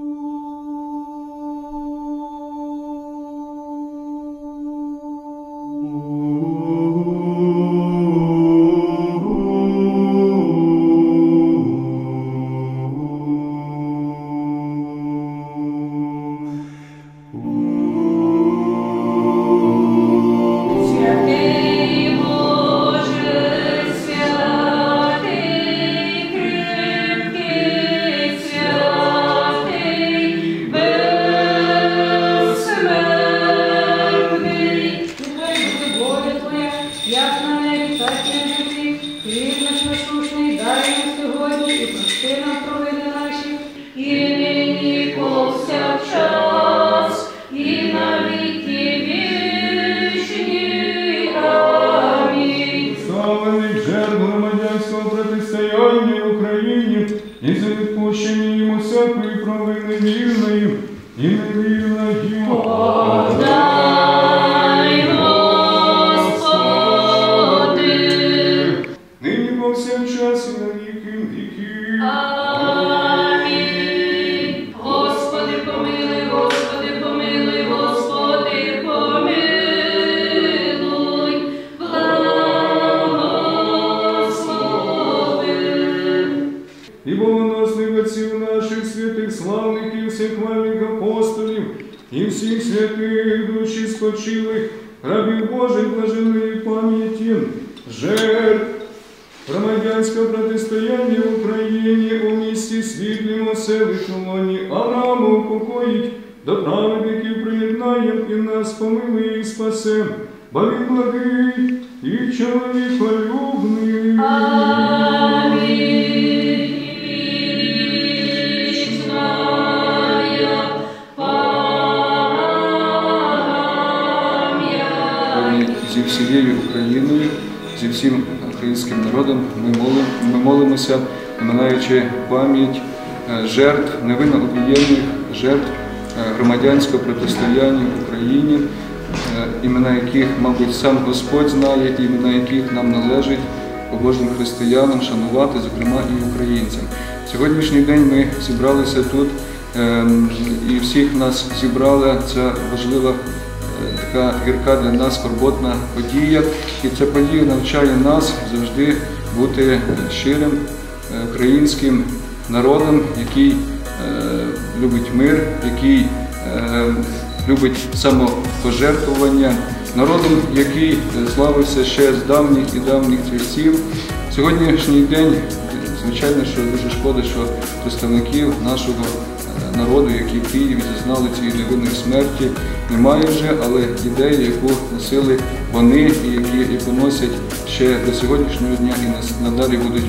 Ooh. Твоя, як на небі, так і на землі. Хліб наш насущний дай нам сьогодні і прости нам провини наші, і нині повсякчас, і на віки вічні. Амінь. Славених жертв громадянського протистояння в Україні і за відпущення йому всякої провини вільної і невільної. І всіх святих душі спочилих, рабів Божих блаженої пам'яті, жертв громадянського протистояння в Україні у місті світлім селищному Аврааму упокоїть, до праведників приєднає і нас помилує і спасе, бо він благий і чоловіколюбний. Всією Україною, зі всім українським народом ми, молимося, оминаючи пам'ять е, жертв, невинно обієнних жертв е, громадянського протистояння в Україні, е, імена яких, мабуть, сам Господь знає, імена яких нам належить побожним християнам шанувати, зокрема і українцям. Сьогоднішній день ми зібралися тут, ем, і всіх нас зібрала ця важлива така гірка для нас скорботна подія. І ця подія навчає нас завжди бути щирим е, українським народом, який е, любить мир, який е, любить самопожертвування, народом, який славився ще з давніх і давніх часів. Сьогоднішній день, звичайно, що дуже шкода, що представників нашого народу, які в Києві зазнали цієї невинної смерті, немає вже, але ідея, яку носили вони, і які яку носять ще до сьогоднішнього дня і надалі будуть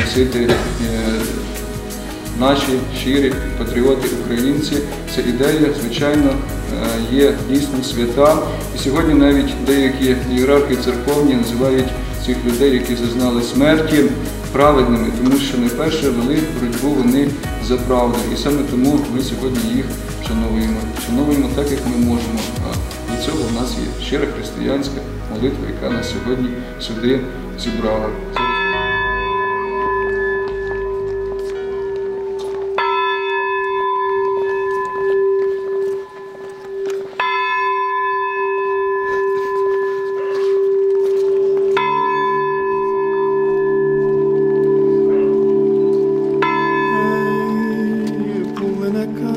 носити е, наші щирі патріоти українці. Ця ідея, звичайно, е, є дійсно свята. І сьогодні навіть деякі ієрархи церковні називають цих людей, які зазнали смерті, праведними, тому що найперше вели боротьбу вони за правду. І саме тому ми сьогодні їх вшановуємо. Вшановуємо так, як ми можемо. А для цього в нас є щира християнська молитва, яка нас сьогодні сюди зібрала.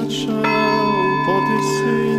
paixão pode ser.